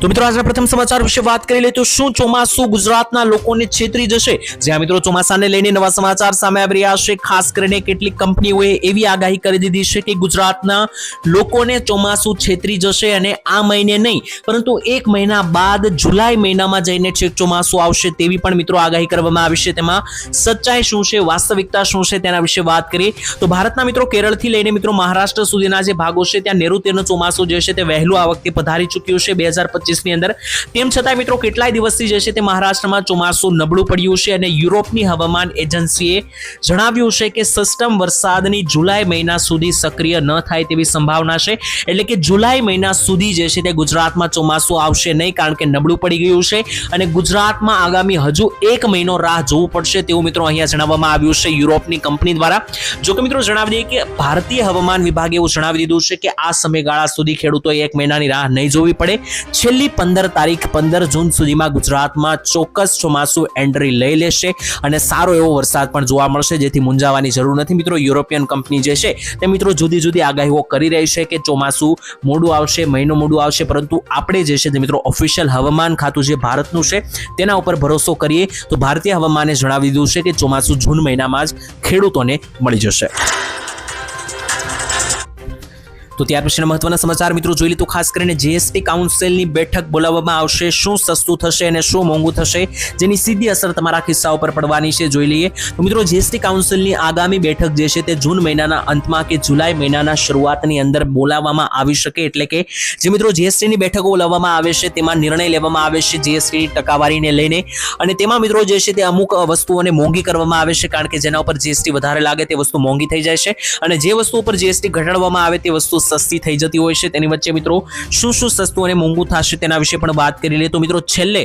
તો મિત્રો, આજના પ્રથમ સમાચાર વિશે વાત કરી લઈએ તો શું ચોમાસું ગુજરાતના લોકોને છેતરી જશે? જ્યાં મિત્રો, ચોમાસાને લઈને નવા સમાચાર સામે આવી રહ્યા છે. ખાસ કરીને કેટલીક કંપનીઓએ એવી આગાહી કરી દીધી છે કે ગુજરાતના લોકોને ચોમાસું છેતરી જશે અને આ મહિને નહીં, પરંતુ એક મહિના બાદ જુલાઈ મહિનામાં જઈને છેક ચોમાસું આવશે તેવી પણ મિત્રો આગાહી કરવામાં આવી છે. તેમાં સચ્ચાઈ શું છે, વાસ્તવિકતા શું છે તેના વિશે વાત કરીએ. તો ભારતના મિત્રો, કેરળથી લઈને મિત્રો, મહારાષ્ટ્ર સુધીના જે ભાગો છે, ત્યાં નેઋત્યનું ચોમાસું જે છે તે વહેલું આ વખતે પધારી ચૂક્યું છે. બે હજાર પચીસની અંદર. તેમ છતાં મિત્રો કેટલાય દિવસથી જે છે તે મહારાષ્ટ્રમાં ચોમાસું નબળું પડ્યું છે અને યુરોપની હવામાન એજન્સીએ જણાવ્યું છે કે સિસ્ટમ વરસાદની જુલાઈ મહિના સુધી સક્રિય ન થાય તેવી સંભાવના છે. એટલે કે જુલાઈ મહિના સુધી જે છે તે ગુજરાતમાં ચોમાસું આવશે નહીં કારણ કે નબળું પડી ગયું છે અને ગુજરાતમાં આગામી હજુ એક મહિનો રાહ જોવું પડશે તેવું મિત્રો અહીંયા જણાવવામાં આવ્યું છે યુરોપની કંપની દ્વારા. જો કે મિત્રો જણાવી દઈએ કે ભારતીય હવામાન વિભાગે એવું જણાવી દીધું છે કે આ સમયગાળા સુધી ખેડૂતોએ એક મહિનાની રાહ નહીં જોવી પડે. છેલ્લી પંદર તારીખ પંદર જૂન સુધીમાં ગુજરાતમાં ચોક્કસ ચોમાસું એન્ટ્રી લઈ લેશે અને સારો એવો વરસાદ પણ જોવા મળશે, જેથી મૂંઝાવાની જરૂર નથી. મિત્રો, યુરોપિયન કંપની જે છે, તે મિત્રો જુદી જુદી આગાહીઓ કરી રહી છે કે ચોમાસું મોડું આવશે, મહિનો મોડું આવશે, પરંતુ આપણે જે છે તે મિત્રો ઓફિશિયલ હવામાન ખાતું જે ભારતનું છે, તેના ઉપર ભરોસો કરીએ તો ભારતીય હવામાને જણાવી દીધું છે કે ચોમાસું જૂન મહિનામાં જ ખેડૂતોને મળી જશે. તો ત્યાર પછીના મહત્વના સમાચાર, મિત્રો જોઈ લીધું ખાસ કરીને જીએસટી કાઉન્સિલની બેઠક બોલાવવામાં આવશે. શું સસ્તું થશે અને શું મોંઘું થશે? જેની સીધી અસર તમારા ખિસ્સા ઉપર પડવાની છે, જોઈ લઈએ. તો મિત્રો જીએસટી કાઉન્સિલની આગામી બેઠક જે છે તે જૂન મહિનાના અંતમાં કે જુલાઈ મહિનાના શરૂઆતની અંદર બોલાવવામાં આવી શકે. એટલે કે જે મિત્રો જીએસટીની બેઠકો બોલાવવામાં આવે છે, તેમાં નિર્ણય લેવામાં આવે છે જીએસટીની ટકાવારીને લઈને. અને તેમાં મિત્રો જે છે તે અમુક વસ્તુઓને મોંઘી કરવામાં આવે છે, કારણ કે જેના ઉપર જીએસટી વધારે લાગે તે વસ્તુ મોંઘી થઈ જાય છે. અને જે વસ્તુ ઉપર જીએસટી ઘટાડવામાં આવે તે વસ્તુ સસ્તી થઈ જતી હોય છે. તેની વચ્ચે મિત્રો શું શું સસ્તું અને મોંઘું થશે તેના વિશે પણ વાત કરી લઈએ. તો મિત્રો છેલ્લે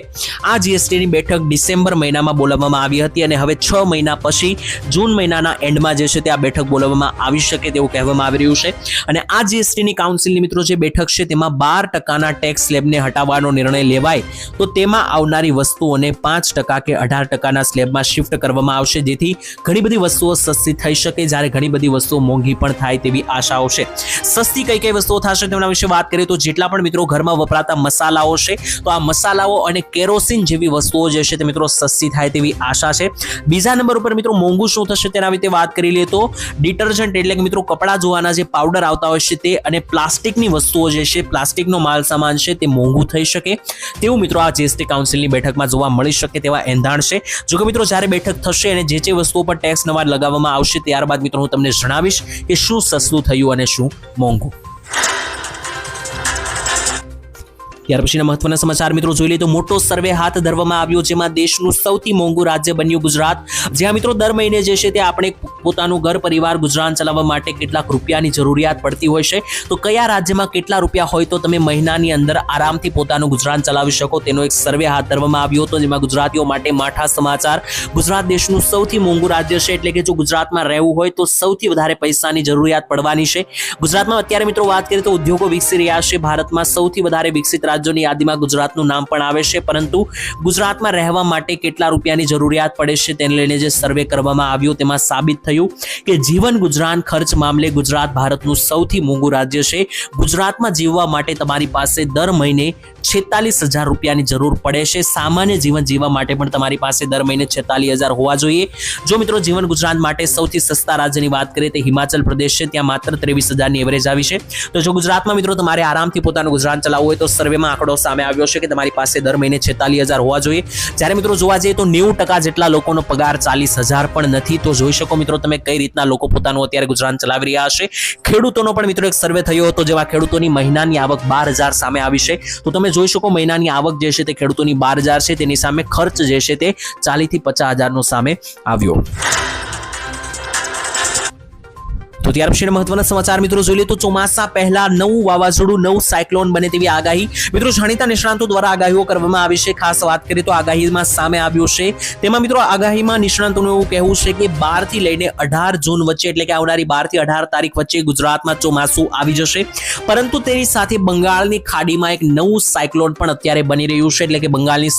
આ જીએસટીની બેઠક ડિસેમ્બર મહિનામાં બોલાવવામાં આવી હતી અને હવે છ મહિના પછી જૂન મહિનાના એન્ડમાં જે છે તે આ બેઠક બોલાવવામાં આવી શકે તેવું કહેવામાં આવી રહ્યું છે. અને આ જીએસટીની કાઉન્સિલની મિત્રો જે બેઠક છે તેમાં બાર ટકાના ટેક્સ સ્લેબને હટાવવાનો નિર્ણય લેવાય તો તેમાં આવનારી વસ્તુઓને પાંચ ટકા કે અઢાર ટકાના સ્લેબમાં શિફ્ટ કરવામાં આવશે. જેથી ઘણી બધી વસ્તુઓ સસ્તી થઈ શકે, જ્યારે ઘણી બધી વસ્તુઓ મોંઘી પણ થાય તેવી આશાઓ છે સસ્તી કઈ કઈ વસ્તુઓ થશે તેના વિશે વાત કરીએ તો જેટલા પણ મિત્રો ઘરમાં વપરાતા મસાલાઓ છે, તો આ મસાલાઓ અને કેરોસીન જેવી વસ્તુઓ જે છે તે મિત્રો સસ્તી થાય તેવી આશા છે. બીજા નંબર ઉપર મિત્રો મોંઘું શું થશે તેના વિશે વાત કરી લઈએ તો ડિટર્જન્ટ એટલે કે મિત્રો કપડાં ધોવાના જે પાવડર આવતા હોય છે તે અને પ્લાસ્ટિકની વસ્તુઓ જે છે, પ્લાસ્ટિકનો માલ સામાન છે તે મોંઘું થઈ શકે. તેવું મિત્રો આ જીએસટી કાઉન્સિલની બેઠકમાં જોવા મળી શકે તેવા એંધાણ છે. જો કે મિત્રો જ્યારે બેઠક થશે અને જે જે વસ્તુઓ પર ટેક્સ નવા લગાવવામાં આવશે, ત્યારબાદ મિત્રો હું તમને જણાવીશ કે શું સસ્તું થયું અને શું મોંઘું. こう。ત્યાર પછીના મહત્વના સમાચાર મિત્રો જોઈ લઈએ તો મોટો સર્વે હાથ ધરવામાં આવ્યો જેમાં દેશનું સૌથી મોંઘું રાજ્ય બન્યું ગુજરાત. જ્યાં મિત્રો દર મહિને જે છે તે આપણે પોતાનું ઘર, પરિવાર, ગુજરાન ચલાવવા માટે કેટલાક રૂપિયાની જરૂરિયાત પડતી હોય છે. તો કયા રાજ્યમાં કેટલા રૂપિયા હોય તો તમે મહિનાની અંદર આરામથી પોતાનું ગુજરાન ચલાવી શકો તેનો એક સર્વે હાથ ધરવામાં આવ્યો હતો જેમાં ગુજરાતીઓ માટે માઠા સમાચાર. ગુજરાત દેશનું સૌથી મોંઘું રાજ્ય છે એટલે કે જો ગુજરાતમાં રહેવું હોય તો સૌથી વધારે પૈસાની જરૂરિયાત પડવાની છે. ગુજરાતમાં અત્યારે મિત્રો વાત કરીએ તો ઉદ્યોગો વિકસી રહ્યા છે. ભારતમાં સૌથી વધારે વિકસિત રાજ્યોની યાદીમાં ગુજરાતનું નામ પણ આવે છે, પરંતુ ગુજરાતમાં રહેવા માટે કેટલા રૂપિયાની જરૂરિયાત પડે છે તેને લઈને જે સર્વે કરવામાં આવ્યો તેમાં સાબિત થયું કે જીવન ગુજરાન ખર્ચ મામલે ગુજરાત ભારતનું સૌથી મોંઘું રાજ્ય છે. ગુજરાતમાં જીવવા માટે તમારી પાસે દર મહિને છેતાલીસ હજાર રૂપિયાની જરૂર પડે છે. સામાન્ય જીવન જીવવા માટે પણ તમારી પાસે દર મહિને છેતાલીસ હજાર હોવા જોઈએ. જો મિત્રો જીવન ગુજરાત માટે સૌથી સસ્તા રાજ્યની વાત કરીએ તો હિમાચલ પ્રદેશ છે, ત્યાં માત્ર ત્રેવીસ હજારની એવરેજ આવી છે. તો જો ગુજરાતમાં મિત્રો તમારે આરામથી પોતાનું ગુજરાન ચલાવવું હોય તો સર્વેમાં આંકડો સામે આવ્યો છે કે તમારી પાસે દર મહિને છેતાલીસ હજાર હોવા જોઈએ. જ્યારે મિત્રો જોવા જઈએ તો નેવું ટકા જેટલા લોકોનો પગાર ચાલીસ હજાર પણ નથી. તો જોઈ શકો મિત્રો તમે કઈ રીતના લોકો પોતાનું અત્યારે ગુજરાન ચલાવી રહ્યા હશે ખેડૂતોનો પણ મિત્રો એક સર્વે થયો હતો જેમાં ખેડૂતોની મહિનાની આવક બાર હજાર સામે આવી છે. તો તમે જોઈ શકો મહિનાની આવક જે છે તે ખેડૂતોની બાર હજાર છે. તેની સામે ખર્ચ જે છે તે ચાલીસથી પચાસ હજારનો સામે આવ્યો. તો ત્યાર પછીના મહત્વના સમાચાર મિત્રો જોઈ લઈએ. તો ચોમાસા પહેલા નવું વાવાઝોડું, નવું સાયક્લોન બને તેવી આગાહી. મિત્રો જાણીતા નિષ્ણાંતો દ્વારા આગાહીઓ કરવામાં આવી છે. ખાસ વાત કરીએ તો આગાહીમાં સામે આવ્યું છે. તેમાં મિત્રો આગાહીમાં નિષ્ણાંતોનું એવું કહેવું છે કે બારથી લઈને અઢાર જૂન વચ્ચે, એટલે કે આવનારી બારથી અઢાર તારીખ વચ્ચે ગુજરાતમાં ચોમાસું આવી જશે. પરંતુ તેની સાથે બંગાળની ખાડીમાં એક નવું સાયક્લોન પણ અત્યારે બની રહ્યું છે. એટલે કે બંગાળની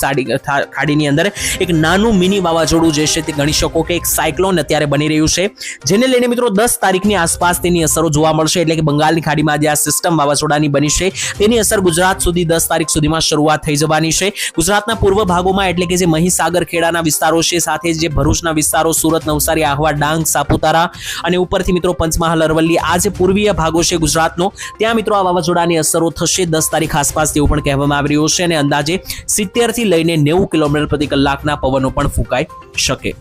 ખાડીની અંદર એક નાનું મિની વાવાઝોડું જે છે તે ગણી શકો કે એક સાયક્લોન અત્યારે બની રહ્યું છે. જેને લઈને મિત્રો દસ તારીખની આસપાસ તેની અસરો જોવા મળશે. એટલે કે બંગાળની ખાડીમાં જે આ સિસ્ટમ વાવાઝોડાની બની છે, તેની અસર ગુજરાત સુધી દસ તારીખ સુધીમાં શરૂઆત થઈ જવાની છે. ગુજરાતના પૂર્વ ભાગોમાં એટલે કે જે મહીસાગર ખેડાના વિસ્તારો છે, સાથે જે ભરૂચના વિસ્તારો, સુરત, નવસારી, આહવા, ડાંગ, સાપુતારા અને ઉપરથી મિત્રો પંચમહાલ, અરવલ્લી, આ જે પૂર્વીય ભાગો છે ગુજરાતનો, ત્યાં મિત્રો આ વાવાઝોડાની અસરો થશે દસ તારીખ આસપાસ તેવું પણ કહેવામાં આવી રહ્યું છે અને અંદાજે સિત્તેરથી લઈને નેવું કિલોમીટર પ્રતિ કલાકના પવનો પણ ફૂંકાઈ શકે.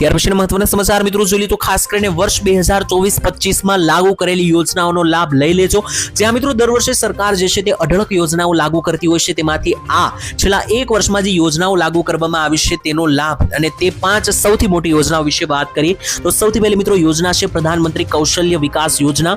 ત્યાર પછી મહત્વના સમાચાર મિત્રો જોઈ તો ખાસ કરીને વર્ષ બે હજાર ચોવીસ પચીસમાં લાગુ કરેલી યોજનાઓનો લાભ લઈ લેજો. જ્યાં મિત્રો દર વર્ષે સરકાર જે છે તે અઢળક યોજનાઓ લાગુ કરતી હોય છે. તેમાંથી આ છેલ્લા એક વર્ષમાં જે યોજનાઓ લાગુ કરવામાં આવી છે તેનો લાભ અને તે પાંચ સૌથી મોટી યોજનાઓ વિશે વાત કરીએ તો સૌથી પહેલી મિત્રો યોજના છે પ્રધાનમંત્રી કૌશલ્ય વિકાસ યોજના.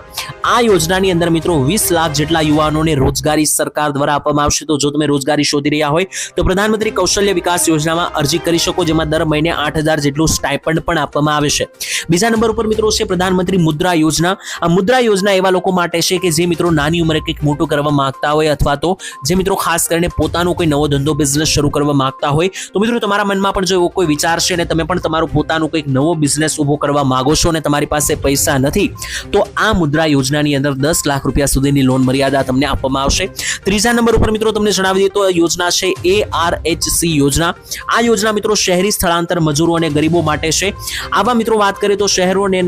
આ યોજનાની અંદર મિત્રો વીસ લાખ જેટલા યુવાનોને રોજગારી સરકાર દ્વારા આપવામાં આવશે. તો જો તમે રોજગારી શોધી રહ્યા હોય તો પ્રધાનમંત્રી કૌશલ્ય વિકાસ યોજનામાં અરજી કરી શકો, જેમાં દર મહિને આઠ હજાર જેટલું સ્ટાઇપન્ડ પણ આપવામાં આવે છે. બીજા નંબર ઉપર મિત્રો છે પ્રધાનમંત્રી મુદ્રા યોજના. આ મુદ્રા યોજના એવા લોકો માટે છે કે જે મિત્રો નાની ઉંમરે કંઈક મોટું કરવા માંગતા હોય અથવા તો જે મિત્રો ખાસ કરીને પોતાનો કોઈ નવો ધંધો બિઝનેસ શરૂ કરવા માંગતા હોય. તો મિત્રો તમારા મનમાં પણ જો એવો કોઈ વિચાર છે અને તમે પણ તમારો પોતાનો કંઈક નવો બિઝનેસ ઊભો કરવા માંગો છો અને તમારી પાસે પૈસા નથી, તો આ મુદ્રા યોજનાની અંદર દસ લાખ રૂપિયા સુધીની લોન મર્યાદા તમને આપવામાં આવશે. ત્રીજા નંબર ઉપર મિત્રો તમને જણાવી દઈએ તો યોજના છે એ આર એચ સી યોજના. આ યોજના મિત્રો શહેરી સ્થળાંતર મજૂરો અને ગરીબો માટે છે. આવા મિત્રો વાત કરીએ તો શહેરોને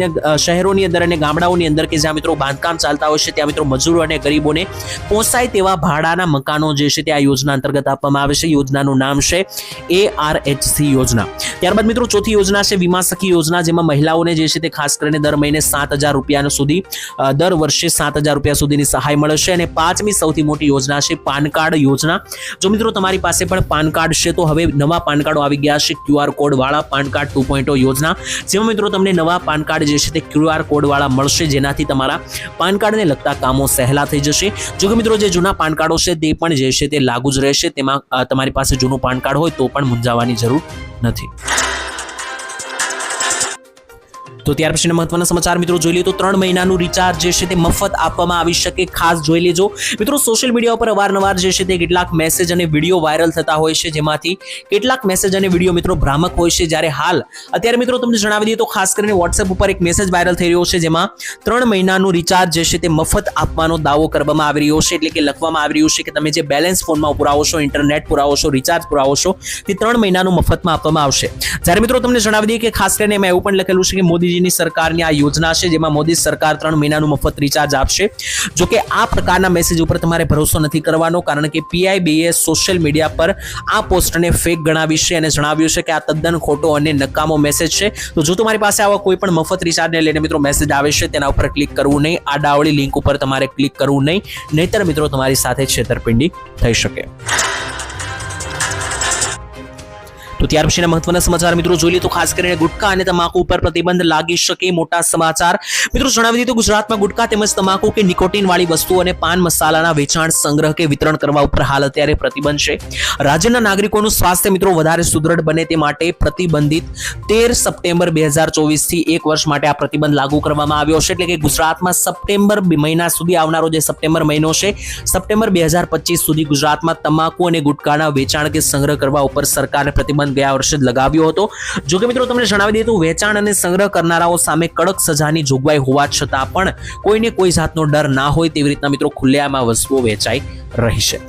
શહેરોની અંદર અને ગામડાઓની અંદર કે જ્યાં મિત્રો બાંધકામ ચાલતા હોય છે, ત્યાં મિત્રો મજૂરો અને ગરીબોને પોસાય તેવા ભાડાના મકાનો જે છે તે આ યોજના અંતર્ગત આપવામાં આવે છે. યોજનાનું નામ છે એ આર એચ સી યોજના. ત્યારબાદ મિત્રો ચોથી યોજના છે વીમા સખી યોજના, જેમાં મહિલાઓને જે છે તે ખાસ કરીને દર મહિને સાત હજાર રૂપિયા સુધી દર વર્ષે સાત હજાર રૂપિયા સુધીની સહાય મળે છે. અને પાંચમી સૌથી મોટી યોજના છે પાન કાર્ડ યોજના. જો મિત્રો તમારી પાસે પણ પાન કાર્ડ છે, તો હવે નવા પાન કાર્ડો આવી ગયા છે. ક્યુઆર કોડ વાળા પાન કાર્ડ ટુ પોઈન્ટ યોજના. જેમાં મિત્રો તમને નવા પાન કાર્ડ જે છે તે ક્યુઆર કોડવાળા મળશે, જેનાથી તમારા પાન કાર્ડને લગતા કામો સહેલા થઈ જશે. જો કે મિત્રો જે જૂના પાન કાર્ડો છે તે પણ જે છે તે લાગુ જ રહેશે. તેમાં તમારી પાસે જૂનું પાન કાર્ડ હોય તો પણ મૂંઝાવાની જરૂર નથી. તો ત્યાર પછીના મહત્વના સમાચાર મિત્રો જોઈ લઈએ તો ત્રણ મહિનાનું રિચાર્જ જે છે તે મફત આપવામાં આવી શકે, ખાસ જોઈ લેજો. મિત્રો સોશિયલ મીડિયા ઉપર અવારનવાર જે છે તે કેટલાક મેસેજ અને વીડિયો વાયરલ થતા હોય છે, જેમાંથી કેટલાક મેસેજ અને વીડિયો મિત્રો ભ્રામક હોય છે. જ્યારે હાલ, અત્યારે મિત્રો તમને જણાવી દઈએ તો ખાસ કરીને વોટ્સએપ ઉપર એક મેસેજ વાયરલ થઈ રહ્યો છે, જેમાં ત્રણ મહિનાનું રિચાર્જ જે છે તે મફત આપવાનો દાવો કરવામાં આવી રહ્યો છે. એટલે કે લખવામાં આવી રહ્યું છે કે તમે જે બેલેન્સ ફોનમાં પુરાવો છો ઇન્ટરનેટ પુરાવો છો રિચાર્જ પુરાવો છો, તે ત્રણ મહિનાનું મફતમાં આપવામાં આવશે. જ્યારે મિત્રો તમને જણાવી દઈએ કે ખાસ કરીને એમાં એવું પણ લખેલું છે કે મોદીજીની સરકારની આ યોજના છે, જેમાં મોદી સરકાર ત્રણ મહિનાનું મફત રિચાર્જ આપશે. જો કે આ પ્રકારના મેસેજ ઉપર તમારે ભરોસો નથી કરવાનો, કારણ કે પીઆઈબીએ સોશિયલ મીડિયા પર આ પોસ્ટને ફેક ગણાવી છે અને જણાવ્યું છે કે આ તદ્દન ખોટો અને નકામો મેસેજ છે. તો જો તમારી પાસે આવા કોઈ પણ મફત રિચાર્જને લઈને મિત્રો મેસેજ આવે છે, તેના ઉપર ક્લિક કરવું નહીં. આ ડાવળી લિંક ઉપર તમારે ક્લિક કરવું નહીં. નહીતર મિત્રો તમારી સાથે છેતરપિંડી થઈ શકે. તો ત્યાર પછીના મહત્વના સમાચાર મિત્રો જોઈ લઈએ તો ખાસ કરીને ગુટકા અને તમાકુ ઉપર પ્રતિબંધ લાગી શકે મોટા સમાચાર. મિત્રો જણાવી દીધું ગુજરાતમાં ગુટકા તેમજ તમાકુ કે નિકોટીન વાળી વસ્તુઓ અને પાન મસાલાના વેચાણ સંગ્રહ કે વિતરણ કરવા ઉપર હાલ અત્યારે પ્રતિબંધ છે. રાજ્યના નાગરિકોનું સ્વાસ્થ્ય મિત્રો વધારે સુદૃઢ બને તે માટે પ્રતિબંધિત તેર સપ્ટેમ્બર બે હજાર ચોવીસથી એક વર્ષ માટે આ પ્રતિબંધ લાગુ કરવામાં આવ્યો છે. એટલે કે ગુજરાતમાં સપ્ટેમ્બર મહિના સુધી આવનારો જે સપ્ટેમ્બર મહિનો છે, સપ્ટેમ્બર બે હજાર પચીસ સુધી ગુજરાતમાં તમાકુ અને ગુટકાના વેચાણ કે સંગ્રહ કરવા ઉપર સરકારે પ્રતિબંધ ગયા વર્ષે જ લગાવ્યો હતો. જો કે મિત્રો તમને જણાવી દઈએ તો વેચાણ અને સંગ્રહ કરનારાઓ સામે કડક સજાની જોગવાઈ હોવા છતાં પણ કોઈને કોઈ જાતનો ડર ના હોય તેવી રીતના મિત્રો ખુલ્લેઆમાં વસ્તુઓ વેચાઈ રહી છે.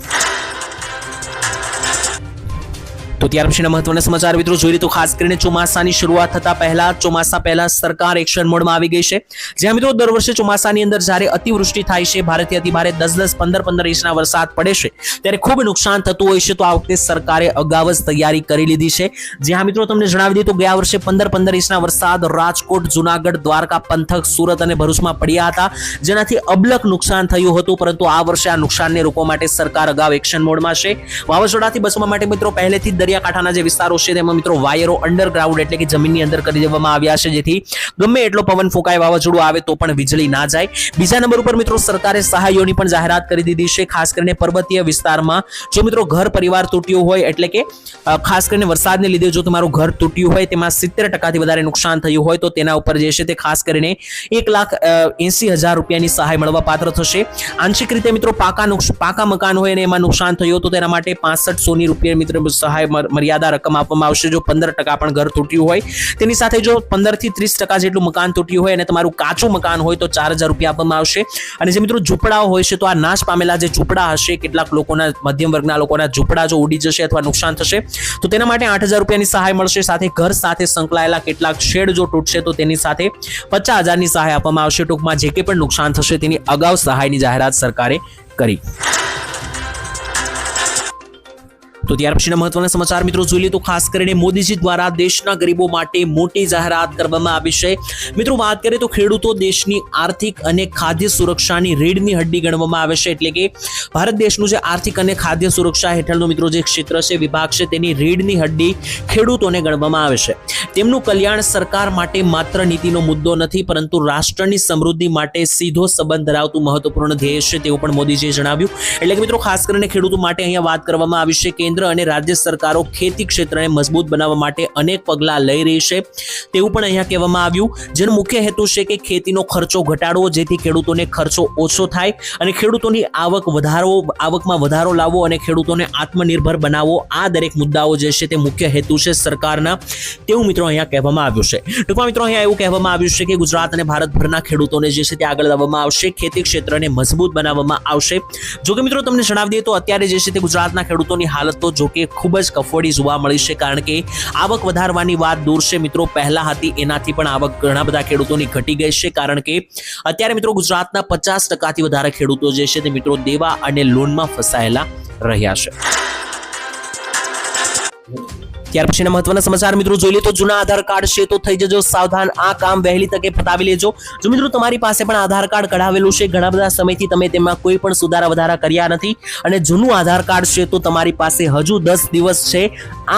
તો ત્યાર પછીના મહત્વના સમાચાર મિત્રો, જોઈએ તો ખાસ કરીને ચોમાસાની શરૂઆત થતા પહેલા, ચોમાસા પહેલા સરકાર એક્શન મોડમાં આવી ગઈ છે. જ્યાં મિત્રો, દર વર્ષે ચોમાસાની અંદર જ્યારે અતિવૃષ્ટિ થાય છે, ભારેથી અતિભારે દસ દસ પંદર પંદર ઇંચના વરસાદ પડે છે, ત્યારે ખૂબ નુકસાન થતું હોય છે. તો આ વખતે સરકારે અગાઉ જ તૈયારી કરી લીધી છે. જ્યાં મિત્રો, તમને જણાવી દઈએ તો ગયા વર્ષે પંદર પંદર ઇંચના વરસાદ રાજકોટ, જુનાગઢ, દ્વારકા, પંથક, સુરત અને ભરૂચમાં પડ્યા હતા. જેનાથી અબલક નુકસાન થયું હતું, પરંતુ આ વર્ષે આ નુકસાનને રોકવા માટે સરકાર અગાઉ એક્શન મોડમાં છે. વાવાઝોડાથી બચવા માટે મિત્રો, પહેલેથી દરિયા દરિયાકાંઠાના જે વિસ્તારો છે તેમાં મિત્રો વાયરો અંડરગ્રાઉન્ડ એટલે કે જમીનની અંદર કરી દેવામાં આવ્યા છે. જેથી ગમે એટલો પવન ફૂંકાય, વાવાઝોડું આવે તો પણ વીજળી ના જાય. બીજા નંબર ઉપર મિત્રો સરકારે સહાયોની પણ જાહેરાત કરી દીધી છે, ખાસ કરીને પર્વતીય વિસ્તારમાં. જો મિત્રો ઘર પરિવાર તૂટ્યું હોય એટલે કે ખાસ કરીને વરસાદને લીધે જો તમારું ઘર તૂટ્યું હોય તેમાં સિત્તેર ટકાથી વધારે નુકસાન થયું હોય તો તેના ઉપર જે છે તે ખાસ કરીને એક લાખ એસી હજાર રૂપિયાની સહાય મળવા પાત્ર થશે. આંશિક રીતે મિત્રો પાકા પાકા મકાન હોય અને એમાં નુકસાન થયું તો તેના માટે પાસઠ સોની રૂપિયા મિત્રો સહાય મર્યાદા રકમ આપવામાં આવશે. જો પંદર ટકા પણ ઘર તૂટ્યું હોય, તેની સાથે જો પંદરથી ત્રીસ ટકા જેટલું મકાન તૂટ્યું હોય અને તમારું કાચું મકાન હોય, તો ચાર હજાર રૂપિયા આપવામાં આવશે. અને જે મિત્રો ઝૂંપડાઓ હોય છે, તો આ નાશ પામેલા જે ઝૂંપડા હશે, કેટલાક લોકોના, મધ્યમ વર્ગના લોકોના ઝૂંપડા જો ઉડી જશે અથવા નુકસાન થશે, તો તેના માટે આઠ હજાર રૂપિયાની સહાય મળશે. સાથે ઘર સાથે સંકળાયેલા કેટલાક શેડ જો તૂટશે, તો તેની સાથે પચાસ હજારની સહાય આપવામાં આવશે. ટૂંકમાં જે કંઈ પણ નુકસાન થશે, તેની અગાઉ સહાયની જાહેરાત સરકારે કરી. તો ત્યાર પછીના મહત્વના સમાચાર મિત્રો જોઈ લઈએ તો ખાસ કરીને મોદીજી દ્વારા દેશના ગરીબો માટે મોટી જાહેરાત કરવામાં આવી છે. મિત્રો વાત કરીએ તો ખેડૂતો દેશની આર્થિક અને ખાદ્ય સુરક્ષાની રીડની હડ્ડી ગણવામાં આવે છે એટલે કે ભારત દેશનું જે આર્થિક અને ખાદ્ય સુરક્ષા હેઠળનું મિત્રો જે ક્ષેત્ર છે, વિભાગ છે, તેની રીડની હડ્ડી ખેડૂતોને ગણવામાં આવે છે. તેમનું કલ્યાણ સરકાર માટે માત્ર નીતિનો મુદ્દો નથી, પરંતુ રાષ્ટ્રની સમૃદ્ધિ માટે સીધો સંબંધ ધરાવતું મહત્વપૂર્ણ ધ્યેય છે તેવું પણ મોદીજીએ જણાવ્યું. એટલે કે મિત્રો ખાસ કરીને ખેડૂતો માટે અહીંયા વાત કરવામાં આવી છે. કેન્દ્ર અને રાજ્ય સરકારો ખેતી ક્ષેત્રને મજબૂત બનાવવા માટે અનેક પગલાં લઈ રહી છે. તેવું પણ અહીંયા કહેવામાં આવ્યું. જેનો મુખ્ય હેતુ છે કે ખેતીનો ખર્ચો ઘટાડવો, જેથી ખેડૂતોને ખર્ચો ઓછો થાય અને ખેડૂતોની આવક વધારો આવકમાં વધારો લાવવો અને ખેડૂતોને આત્મનિર્ભર બનાવવો. આ દરેક મુદ્દાઓ જે છે તે મુખ્ય હેતુ છે સરકારના. તેવું મિત્રો અહીંયા કહેવામાં આવ્યું છે. ટૂંકમાં મિત્રો અહીંયા એવું કહેવામાં આવ્યું છે કે ગુજરાત અને ભારતભરના ખેડૂતોને જે છે તે આગળ લાવવામાં આવશે. ખેતી ક્ષેત્રને મજબૂત બનાવવામાં આવશે. જો કે મિત્રો તમને જણાવી દઈએ તો અત્યારે જે છે તે ગુજરાતના ખેડૂતોની હાલત તો જોકે ખૂબ જ કફોડી જોવા મળી છે, કારણ કે આવક વધારવાની વાત દૂર છે. મિત્રો, પહેલા હતી, એનાથી પણ આવક ઘણા બધા ખેડૂતોની ઘટી ગઈ છે, કારણ કે અત્યારે મિત્રો ગુજરાતના પચાસ ટકાથી વધારે ખેડૂતો જે છે તે મિત્રો દેવા અને લોનમાં ફસાયેલા રહ્યા છે. ત્યાર પછીના મહત્વના સમાચાર મિત્રો જોઈ લે તો જૂના આધાર કાર્ડ છે તો થઈ જજો સાવધાન, આ કામ વહેલી તકે પતાવી લેજો. જો મિત્રો તમારી પાસે પણ આધાર કાર્ડ કઢાવેલું છે, ઘણા બધા સમયથી તમે તેમાં કોઈ પણ સુધારા વધારા કર્યા નથી અને જૂનું આધાર કાર્ડ છે તો તમારી પાસે હજુ દસ દિવસ છે,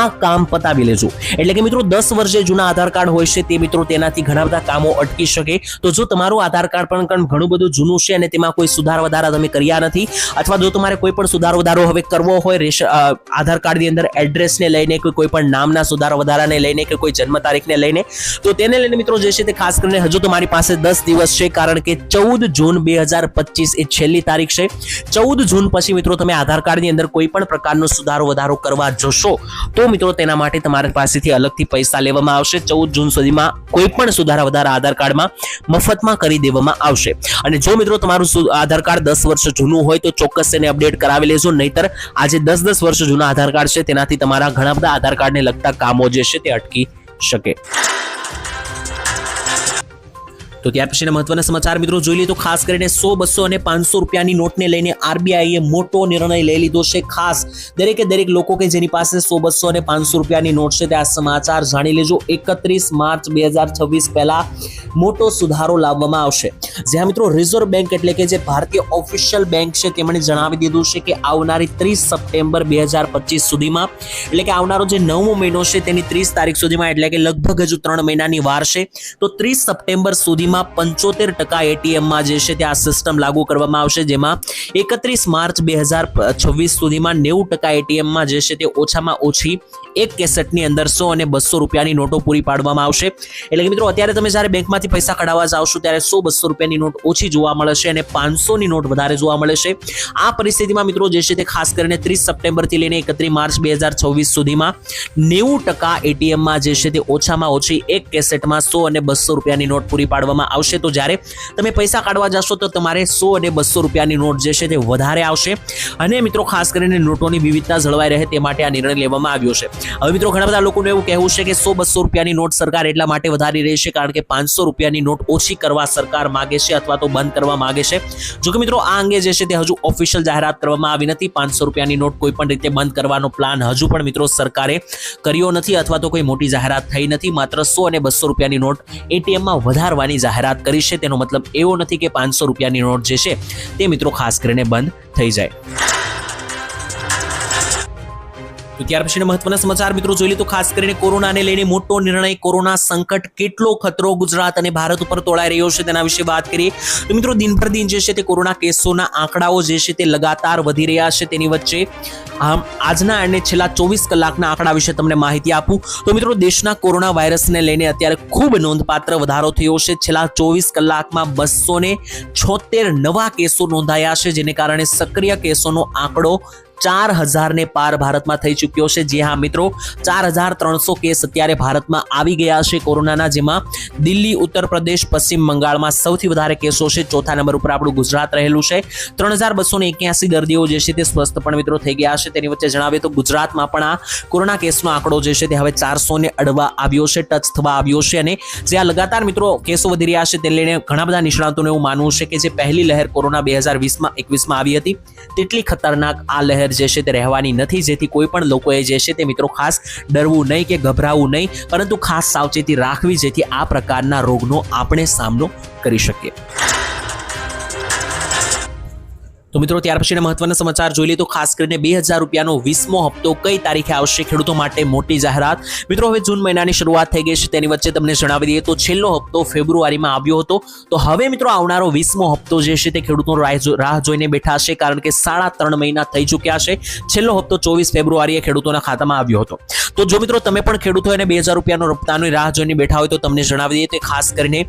આ કામ પતાવી લેજો. એટલે કે મિત્રો દસ વર્ષે જૂના આધાર કાર્ડ હોય છે તે મિત્રો તેનાથી ઘણા બધા કામો અટકી શકે. તો જો તમારું આધાર કાર્ડ પણ ઘણું બધું જૂનું છે અને તેમાં કોઈ સુધાર વધારા તમે કર્યા નથી અથવા જો તમારે કોઈ પણ સુધાર વધારો હવે કરવો હોય રેશન આધાર કાર્ડની અંદર એડ્રેસને લઈને કોઈ પણ નામના સુધારા વધારાને લઈને કે કોઈ જન્મ તારીખને લઈને, તો તેને લઈને મિત્રો જે છે તે ખાસ કરીને હજુ તો મારી પાસે દસ દિવસ છે, કારણ કે ચૌદ જૂન બે હજાર પચીસ એ છેલ્લી તારીખ છે. ચૌદ જૂન પછી મિત્રો તમે આધાર કાર્ડની અંદર કોઈ પણ પ્રકારનો સુધારો, વધારો કરવા જશો, તો મિત્રો તેના માટે તમારી પાસેથી અલગથી પૈસા લેવામાં આવશે. ચૌદ જૂન સુધીમાં કોઈ પણ સુધારા, વધારા આધાર કાર્ડમાં મફતમાં કરી દેવામાં આવશે. અને જો મિત્રો તમારું આધાર કાર્ડ દસ વર્ષ જૂનું હોય તો ચોક્કસ તેને અપડેટ કરાવી લેજો. નહીતર આજે દસ દસ વર્ષ જૂના આધાર કાર્ડ છે, તેનાથી તમારા ઘણા બધા આધાર કાર્ડને લગતા કામો જે છે તે અટકી શકે. તો ત્યાર પછીના મહત્વના સમાચાર મિત્રો જોઈ લઈએ તો ખાસ કરીને સો, બસો અને પાંચસો રૂપિયાની નોટને લઈને આરબીઆઈએ મોટો નિર્ણય લઈ લીધો છે. ખાસ દરેકે દરેક લોકો કે જેની પાસે સો, બસો અને પાંચસો રૂપિયાની નોટ છે તે આ સમાચાર જાણી લેજો. એકત્રીસ માર્ચ બે હજાર છવ્વીસ પહેલા મોટો સુધારો લાવવામાં આવશે. જ્યાં મિત્રો રિઝર્વ બેંક એટલે કે જે ભારતીય ઓફિશિયલ બેંક છે તેમણે જણાવી દીધું છે કે આવનારી ત્રીસ સપ્ટેમ્બર બે હજાર પચીસ સુધીમાં, એટલે કે આવનારો જે નવમો મહિનો છે તેની ત્રીસ તારીખ સુધીમાં, એટલે કે લગભગ હજુ ત્રણ મહિનાની વાર છે, તો ત્રીસ સપ્ટેમ્બર સુધીમાં પંચોતેર ટકા એટીએમમાં જે છે તે આ સિસ્ટમ લાગુ કરવામાં આવશે, જેમાં એકત્રીસ માર્ચ બે હજાર છવ્વીસ સુધીમાં નેવું ટકા એટીએમમાં જે છે તે ઓછામાં ઓછી એક કેસેટની અંદર સો અને બસો રૂપિયાની નોટો પૂરી પાડવામાં આવશે. એટલે કે મિત્રો, અત્યારે તમે જ્યારે બેંકમાંથી પૈસા કઢાવવા જાવશો ત્યારે સો બસો રૂપિયાની નોટ ઓછી જોવા મળે છે અને પાંચસોની નોટ વધારે જોવા મળે છે. આ પરિસ્થિતિમાં મિત્રો, જે છે તે ખાસ કરીને ત્રીસ સપ્ટેમ્બરથી લઈને એકત્રીસ માર્ચ બે હજાર છવ્વીસ સુધીમાં નેવું ટકા એટીએમમાં જે છે તે ઓછામાં ઓછી એક કેસેટમાં સો અને બસો રૂપિયાની નોટ પૂરી પાડવામાં આવશે. તો જ્યારે તમે પૈસા કાઢવા જશો તો તમારે સો અને બસો રૂપિયાની નોટ જે છે તે વધારે આવશે. અને મિત્રો, ખાસ કરીને નોટોની વિવિધતા જળવાઈ રહે તે માટે આ નિર્ણય લેવામાં આવ્યો છે. હવે મિત્રો, ઘણા બધા લોકોનું એવું કહેવું છે કે સો બસો રૂપિયાની નોટ સરકાર એટલા માટે વધારી રહી છે કારણ કે પાંચસો રૂપિયાની નોટ ઓછી કરવા સરકાર માગે છે અથવા તો બંધ કરવા માગે છે. જોકે મિત્રો, આ અંગે જે છે તે હજુ ઓફિશિયલ જાહેરાત કરવામાં આવી નથી. પાંચસો રૂપિયાની નોટ કોઈ પણ રીતે બંધ કરવાનો પ્લાન હજુ પણ મિત્રો સરકારે કર્યો નથી અથવા તો કોઈ મોટી જાહેરાત થઈ નથી. માત્ર સો અને બસો રૂપિયાની નોટ એટીએમમાં વધારવાની જાહેરાત કરી છે. તેનો મતલબ એવો નથી કે પાંચસો રૂપિયાની નોટ જે છે તે મિત્રો ખાસ કરીને બંધ થઈ જાય. તો ત્યાર પછીના મહત્વના સમાચાર, મિત્રો, જોઈ લે તો ખાસ કરીને કોરોનાને લઈને મોટો નિર્ણય, કોરોના સંકટ, કેટલો ખતરો ગુજરાત અને ભારત ઉપર તોળાઈ રહ્યો છે તેના વિશે વાત કરીએ. તો મિત્રો દિનભર દિન જે છે તે કોરોના કેસોના આંકડાઓ જે છે તે લગાતાર વધી રહ્યા છે તેની વચ્ચે. આમ, આજના અને છેલ્લા ચોવીસ કલાકના આંકડા વિશે તમને માહિતી આપું. તો મિત્રો, દેશના કોરોના વાયરસને લઈને અત્યારે ખૂબ નોંધપાત્ર વધારો થયો છે. છેલ્લા ચોવીસ કલાકમાં બસો છોતેર નવા કેસો નોંધાયા છે, જેને કારણે સક્રિય કેસોનો આંકડો ચાર હજારને પાર ભારતમાં થઈ ચૂક્યો છે. જે હા મિત્રો ચાર હજાર ત્રણસો કેસ અત્યારે ભારતમાં આવી ગયા છે કોરોનાના, જેમાં દિલ્હી ઉત્તર પ્રદેશ પશ્ચિમ બંગાળમાં સૌથી વધારે કેસો છે. ચોથા નંબર ઉપર આપણું ગુજરાત રહેલું છે. ત્રણ હજાર બસો એક્યાસી દર્દીઓ જે છે તે સ્વસ્થ પણ મિત્રો થઈ ગયા છે. તેની વચ્ચે જણાવીએ તો ગુજરાતમાં પણ આ કોરોના કેસનો આંકડો જે છે તે હવે ચારસો ને અડવા આવ્યો છે, ટચ થવા આવ્યો છે અને જે આ લગાતાર મિત્રો કેસો વધી રહ્યા છે તે લઈને ઘણા બધા નિષ્ણાતોને એવું માનવું છે કે જે પહેલી લહેર કોરોના બે હજાર વીસમાં, એકવીસમાં આવી હતી. તેટલી ખતરનાક આ લહેર જે છે તે રહેવાની નથી. જેથી કોઈ પણ લોકોએ જે છે તે મિત્રો ખાસ ડરવું નહીં કે ગભરાવું નહીં, પરંતુ ખાસ સાવચેતી રાખવી જેથી આ પ્રકારના રોગનો આપણે સામનો કરી શકીએ. તો મિત્રો, ત્યાર પછીના મહત્વના સમાચાર જોઈ લઈએ તો ખાસ કરીને બે હજાર રૂપિયાનો વીસમો હપ્તો કઈ તારીખે આવશે ખેડૂતો માટે મોટી જાહેરાત? મિત્રો, હવે જૂન મહિનાની શરૂઆત થઈ ગઈ છે, તેની વચ્ચે તમને જણાવી દઈએ તો છેલ્લો હપ્તો ફેબ્રુઆરીમાં આવ્યો હતો. તો હવે મિત્રો, આવનારો વીસમો હપ્તો જે છે તે ખેડૂતો રાહ જોઈને બેઠા છે, કારણ કે સાડા ત્રણ મહિના થઈ ચૂક્યા છે. છેલ્લો હપ્તો ચોવીસ ફેબ્રુઆરીએ ખેડૂતોના ખાતામાં આવ્યો હતો. તો જો મિત્રો, તમે પણ ખેડૂતો અને બે હજાર રૂપિયાનો હપ્તાની રાહ જોઈને બેઠા હોય તો તમને જણાવી દઈએ તો ખાસ કરીને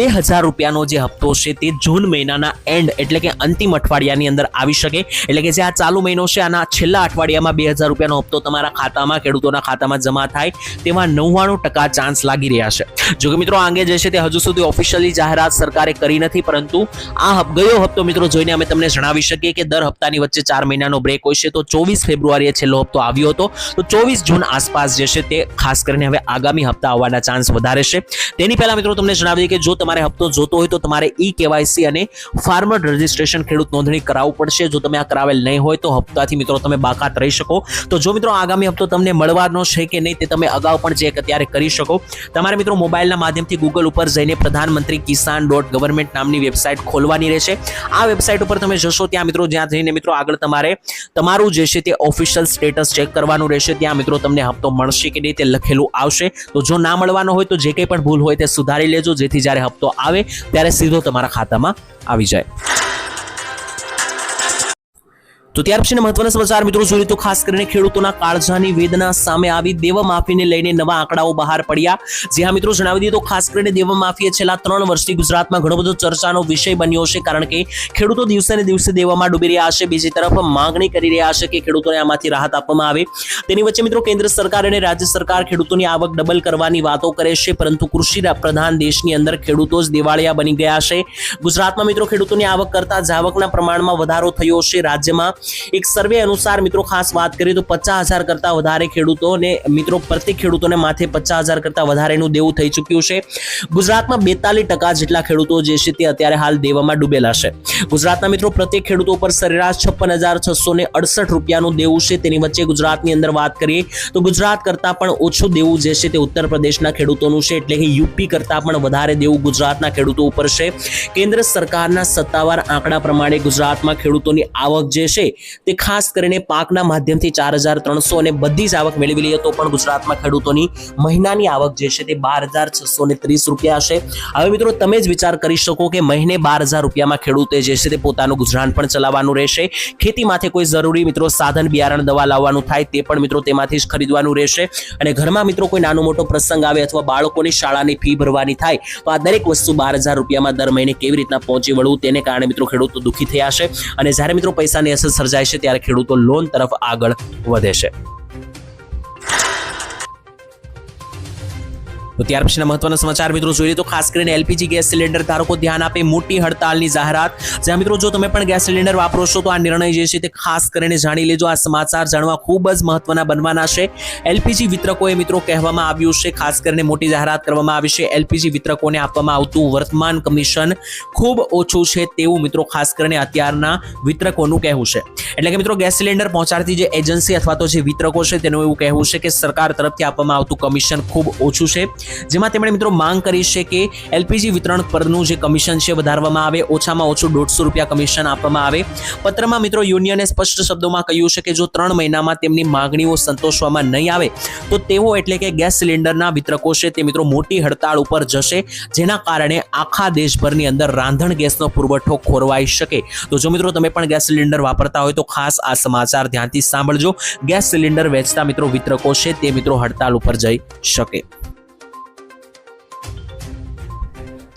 બે હજાર રૂપિયાનો જે હપ્તો છે તે જૂન મહિનાના એન્ડ એટલે કે અંતિમ અઠવાડિયાની અંદર આવી શકે. એટલે કે જે આ ચાલુ મહિનો છે, આના છેલ્લા અઠવાડિયામાં બે હજાર રૂપિયાનો હપ્તો તમારા ખાતામાં, ખેડૂતોના ખાતામાં જમા થાય તેવા નવ્વાણું ટકા ચાન્સ લાગી રહ્યા છે. જો કે મિત્રો, આ અંગે જે છે તે હજુ સુધી ઓફિશિયલી જાહેરાત સરકારે કરી નથી, પરંતુ આ ગયો હપ્તો મિત્રો જોઈને અમે તમને જણાવી શકીએ કે દર હપ્તાની વચ્ચે ચાર મહિનાનો બ્રેક હોય છે. તો ચોવીસ ફેબ્રુઆરીએ છેલ્લો હપ્તો આવ્યો હતો. તો ચોવીસ જૂન આસપાસ જે છે તે ખાસ કરીને હવે આગામી હપ્તા આવવાના ચાન્સ વધારે છે. તેની પહેલા મિત્રો તમને જણાવી દઈએ કે જો તમારે હપ્તો જોતો હોય તો તમારે ઈ કેવાયસી અને ફાર્મર રજિસ્ટ્રેશન ખેડૂત નોંધણી કરાવવું પડશે. જો તમે આ કરાવેલ નહીં હોય તો હપ્તાથી મિત્રો તમે બાકાત રહી શકો. તો જો મિત્રો આગામી હપ્તો તમને મળવાનો છે કે નહીં તે તમે અગાઉ પણ ચેક અત્યારે કરી શકો. તમારે મિત્રો મોબાઈલના માધ્યમથી ગૂગલ ઉપર જઈને પ્રધાનમંત્રી કિસાન ડોટ ગવર્મેન્ટ નામની વેબસાઇટ ખોલવાની રહેશે. આ વેબસાઇટ ઉપર તમે જશો ત્યાં મિત્રો જ્યાં જઈને મિત્રો આગળ તમારે તમારું જે છે તે ઓફિશિયલ સ્ટેટસ ચેક કરવાનું રહેશે. ત્યાં મિત્રો તમને હપ્તો મળશે કે નહીં તે લખેલું આવશે. તો જો ના મળવાનો હોય તો જે કંઈ પણ ભૂલ હોય તે સુધારી લેજો. જેથી જ્યારે હપ્તો આવે ત્યારે સીધો તમારા ખાતામાં આવી જાય. તો ત્યાર પછીના મહત્વના સમાચાર મિત્રો જોઈએ તો ખાસ કરીને ખેડૂતોના કાળજાની વેદના સામે આવી દેવા માફીને લઈને નવા આંકડાઓ બહાર પડ્યા. જે હા મિત્રો જણાવી દઈએ તો ખાસ કરીને દેવા માફી છેલ્લા ત્રણ વર્ષથી ગુજરાતમાં ઘણો બધો ચર્ચાનો વિષય બન્યો છે કારણ કે ખેડૂતો દિવસે ને દિવસે દેવામાં ડૂબી રહ્યા છે. બીજી તરફ માંગણી કરી રહ્યા છે કે ખેડૂતોને આમાંથી રાહત આપવામાં આવે. તેની વચ્ચે મિત્રો કેન્દ્ર સરકાર અને રાજ્ય સરકાર ખેડૂતોની આવક ડબલ કરવાની વાતો કરે છે. પરંતુ કૃષિ પ્રધાન દેશની અંદર ખેડૂતો જ દિવાળિયા બની ગયા છે. ગુજરાતમાં મિત્રો ખેડૂતોની આવક કરતા જાવકના પ્રમાણમાં વધારો થયો છે. રાજ્યમાં એક સર્વે અનુસાર મિત્રો ખાસ વાત કરીએ તો પચાસ હજાર કરતા વધારે ખેડૂતોને, મિત્રો પ્રત્યેક ખેડૂતોને માથે પચાસ હજાર કરતા વધારેનું દેવું થઈ ચૂક્યું છે. ગુજરાતમાં બેતાલીસ ટકા જેટલા ખેડૂતો જે છે તે અત્યારે હાલ દેવામાં ડૂબેલા છે. ગુજરાતના મિત્રો પ્રત્યેક ખેડૂતો પર સરેરાશ છપ્પન હજાર છસો ને અડસઠ રૂપિયાનું દેવું છે. તેની વચ્ચે ગુજરાતની અંદર વાત કરીએ તો ગુજરાત કરતાં પણ ઓછું દેવું જે છે તે ઉત્તર પ્રદેશના ખેડૂતોનું છે. એટલે કે યુપી કરતાં પણ વધારે દેવું ગુજરાતના ખેડૂતો ઉપર છે. કેન્દ્ર સરકારના સત્તાવાર આંકડા પ્રમાણે ગુજરાતમાં ખેડૂતોની આવક જે છે તે ખાસ કરીને પાકના માધ્યમથી ચાર હજાર ત્રણસો અને બધી જ આવક મેળવી લઈએ તો પણ ગુજરાતમાં ખેડૂતોની મહિનાની આવક જે છે તે બાર હજાર છસો ને ત્રીસ રૂપિયા હશે. હવે મિત્રો તમે જ વિચાર કરી શકો કે મહિને બાર હજાર રૂપિયામાં ખેડૂતે જે છે તે પોતાનું ગુજરાન પણ ચલાવવાનું રહેશે. ખેતી માથે કોઈ જરૂરી મિત્રો સાધન, બિયારણ, દવા લાવવાનું થાય તે પણ મિત્રો તેમાંથી જ ખરીદવાનું રહેશે. અને ઘરમાં મિત્રો કોઈ નાનો મોટો પ્રસંગ આવે અથવા બાળકોની શાળાની ફી ભરવાની થાય, તો આ દરેક વસ્તુ બાર હજાર રૂપિયામાં દર મહિને કેવી રીતના પહોંચી વળવું, તેને કારણે મિત્રો ખેડૂતો દુઃખી થયા છે અને જ્યારે મિત્રો પૈસાની અસર સર્જાય છે ત્યારે ખેડૂતો લોન તરફ આગળ વધે છે. તો ત્યાર પછીના મહત્વના સમાચાર મિત્રો જોઈએ તો ખાસ કરીને એલપીજી ગેસ સિલિન્ડર ધારકો ધ્યાન આપે મોટી હડતાલની જાહેરાત. જ્યાં મિત્રો જો તમે પણ ગેસ સિલિન્ડર વાપરો છો તો આ નિર્ણય જે છે તે ખાસ કરીને જાણી લેજો. આ સમાચાર જાણવા ખૂબ જ મહત્વના બનવાના છે. એલપીજી વિતરકોએ મિત્રો કહેવામાં આવ્યું છે, ખાસ કરીને મોટી જાહેરાત કરવામાં આવી છે. એલપીજી વિતરકોને આપવામાં આવતું વર્તમાન કમિશન ખૂબ ઓછું છે તેવું મિત્રો ખાસ કરીને અત્યારના વિતરકોનું કહેવું છે. એટલે કે મિત્રો ગેસ સિલિન્ડર પહોંચાડતી જે એજન્સી અથવા તો જે વિતરકો છે તેનું એવું કહેવું છે કે સરકાર તરફથી આપવામાં આવતું કમિશન ખૂબ ઓછું છે. જેમાં તેમણે મિત્રો માંગ કરી છે કે એલપીજી વિતરણ પરનું જે કમિશન છે વધારવામાં આવે, ઓછામાં ઓછું દોઢસો રૂપિયા કમિશન આપવામાં આવે. પત્રમાં મિત્રો યુનિયને સ્પષ્ટ શબ્દોમાં કહ્યું છે કે જો ત્રણ મહિનામાં તેમની માંગણીઓ સંતોષવામાં નહીં આવે, તો તેઓ એટલે કે ગેસ સિલિન્ડરના વિતરકો છે તે મિત્રો મોટી હડતાળ ઉપર જશે, જેના કારણે આખા દેશભરની અંદર રાંધણ ગેસનો પુરવઠો ખોરવાઈ શકે. તો જો મિત્રો તમે પણ ગેસ સિલિન્ડર વાપરતા હોય તો ખાસ આ સમાચાર ધ્યાનથી સાંભળજો. ગેસ સિલિન્ડર વેચતા મિત્રો વિતરકો છે તે મિત્રો હડતાલ ઉપર જઈ શકે.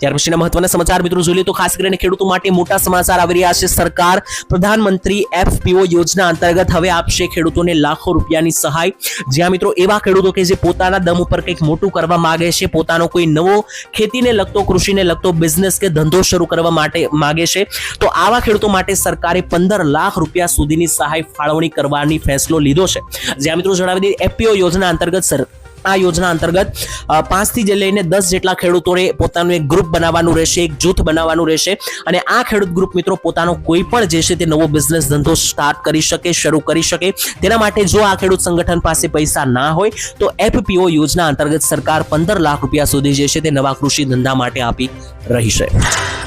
ત્યાર મહત્વના સમાચાર મિત્રો જોઈએ તો ખાસ કરીને ખેડૂતો માટે મોટા સમાચાર આવી રહ્યા છે. સરકાર, પ્રધાનમંત્રી એફપીઓ યોજના અંતર્ગત હવે આપશે ખેડૂતોને લાખો રૂપિયાની સહાય. જ્યાં મિત્રો એવા ખેડૂતો કે જે પોતાના દમ ઉપર કંઈક મોટું કરવા માંગે છે, પોતાનો કોઈ નવો ખેતીને લગતો, કૃષિને લગતો બિઝનેસ કે ધંધો શરૂ કરવા માટે માંગે છે, તો આવા ખેડૂતો માટે સરકારે પંદર લાખ રૂપિયા સુધીની સહાય ફાળવણી કરવાની ફેસલો લીધો છે. જ્યાં મિત્રો જણાવી દઈએ, એફપીઓ યોજના અંતર્ગત સર આ યોજના અંતર્ગત પાંચથી જે લઈને દસ જેટલા ખેડૂતોને પોતાનું એક ગ્રુપ બનાવવાનું રહેશે, એક જૂથ બનાવવાનું રહેશે અને આ ખેડૂત ગ્રુપ મિત્રો પોતાનો કોઈ પણ જે છે તે નવો બિઝનેસ ધંધો સ્ટાર્ટ કરી શકે, શરૂ કરી શકે. તેના માટે જો આ ખેડૂત સંગઠન પાસે પૈસા ના હોય, તો એફપીઓ યોજના અંતર્ગત સરકાર પંદર લાખ રૂપિયા સુધી જે છે તે નવા કૃષિ ધંધા માટે આપી રહી છે.